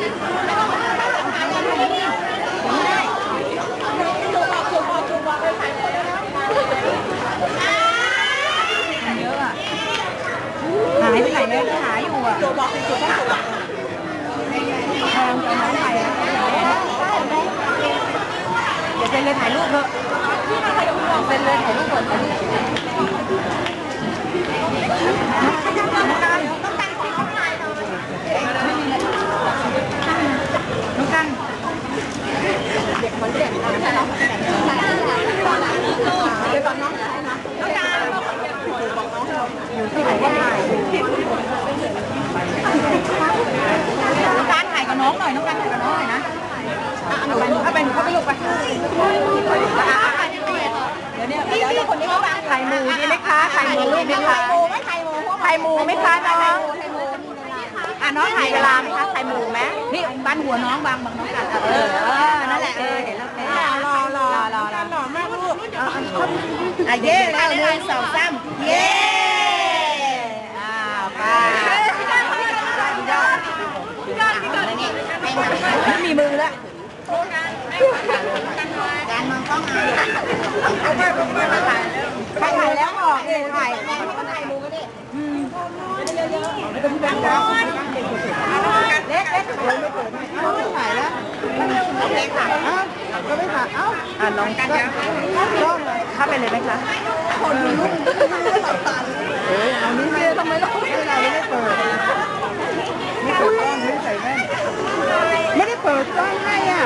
หายไปไหนเลยหาอยู่อะตัวบอกเป็นตัวบอกทองจะน้องไปนะเดี๋ยวเป็นเลยถ่ายรูปเถอะเป็นเลยถ่ายรูปก่อนเป็นเลยถ่ายรูปก่อน น้องการถ่ายกับน้องหน่อยน้องการถ่ายกับน้องหน่อยนะอะหนูไปเอาไปหนูเข้าไปลูกไปเดี๋ยวเนี่ยเดี๋ยวเดี๋ยวคนนี้เขาไข่หมูดีไหมคะไข่หมูดีไหมคะไข่หมูไหมไข่หมูไข่หมูไหมคะน้องอะน้องถ่ายเวลาไหมคะไข่หมูไหมนี่บันหัวน้องบางบางน้องกัดเออเออนั่นแหละเออเห็นแล้วรอรอรอรอรอรอมากลูกอะเย่แล้วหนึ่งสองสามเย่อ้าวไปไม่มีมือแล้ว การมองกล้องอะใครถ่ายแล้วบอกเลยถ่ายถ่ายมือก็ได้เล็กเล็กเดี๋ยวไม่เปิดเอาไม่ถ่ายแล้วเล็กถ่ายเอ้าก็ไม่ถ่ายเอ้าอ่าน้องกันยังก็เข้าไปเลยไหมคะคนลุกเออเอานี้ไม่ทำไมเราไม่ได้ไม่เปิดไม่เปิดกล้องไม่ใส่แว่นไม่ได้เปิดกล้องให้อะ